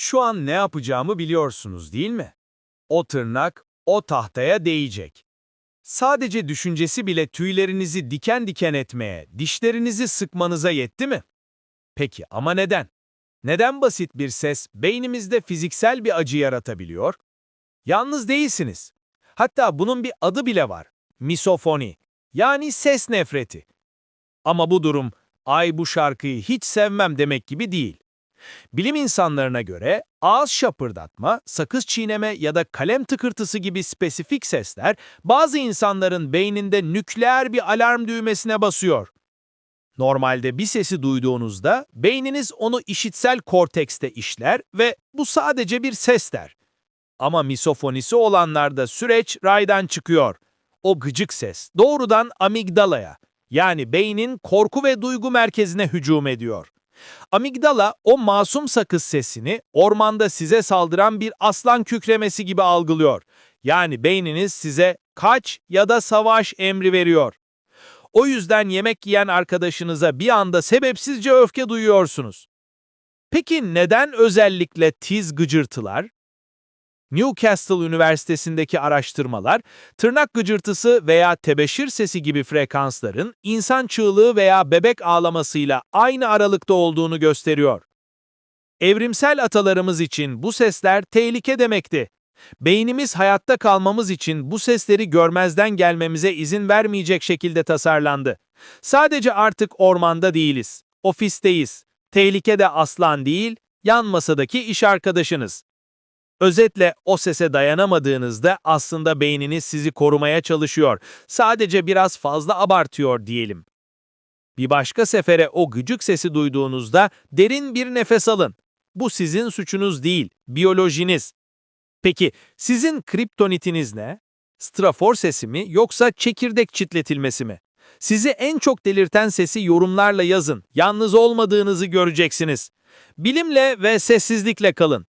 Şu an ne yapacağımı biliyorsunuz değil mi? O tırnak o tahtaya değecek. Sadece düşüncesi bile tüylerinizi diken diken etmeye, dişlerinizi sıkmanıza yetti mi? Peki ama neden? Neden basit bir ses beynimizde fiziksel bir acı yaratabiliyor? Yalnız değilsiniz. Hatta bunun bir adı bile var. Misofoni, yani ses nefreti. Ama bu durum, ay bu şarkıyı hiç sevmem demek gibi değil. Bilim insanlarına göre ağız şapırdatma, sakız çiğneme ya da kalem tıkırtısı gibi spesifik sesler bazı insanların beyninde nükleer bir alarm düğmesine basıyor. Normalde bir sesi duyduğunuzda beyniniz onu işitsel kortekste işler ve bu sadece bir ses der. Ama misofonisi olanlarda süreç raydan çıkıyor. O gıcık ses doğrudan amigdalaya yani beynin korku ve duygu merkezine hücum ediyor. Amigdala o masum sakız sesini ormanda size saldıran bir aslan kükremesi gibi algılıyor. Yani beyniniz size kaç ya da savaş emri veriyor. O yüzden yemek yiyen arkadaşınıza bir anda sebepsizce öfke duyuyorsunuz. Peki neden özellikle tiz gıcırtılar? Newcastle Üniversitesi'ndeki araştırmalar, tırnak gıcırtısı veya tebeşir sesi gibi frekansların insan çığlığı veya bebek ağlamasıyla aynı aralıkta olduğunu gösteriyor. Evrimsel atalarımız için bu sesler tehlike demekti. Beynimiz hayatta kalmamız için bu sesleri görmezden gelmemize izin vermeyecek şekilde tasarlandı. Sadece artık ormanda değiliz, ofisteyiz. Tehlike de aslan değil, yan masadaki iş arkadaşınız. Özetle o sese dayanamadığınızda aslında beyniniz sizi korumaya çalışıyor. Sadece biraz fazla abartıyor diyelim. Bir başka sefere o gıcık sesi duyduğunuzda derin bir nefes alın. Bu sizin suçunuz değil, biyolojiniz. Peki sizin kriptonitiniz ne? Strafor sesi mi yoksa çekirdek çitletilmesi mi? Sizi en çok delirten sesi yorumlarla yazın. Yalnız olmadığınızı göreceksiniz. Bilimle ve sessizlikle kalın.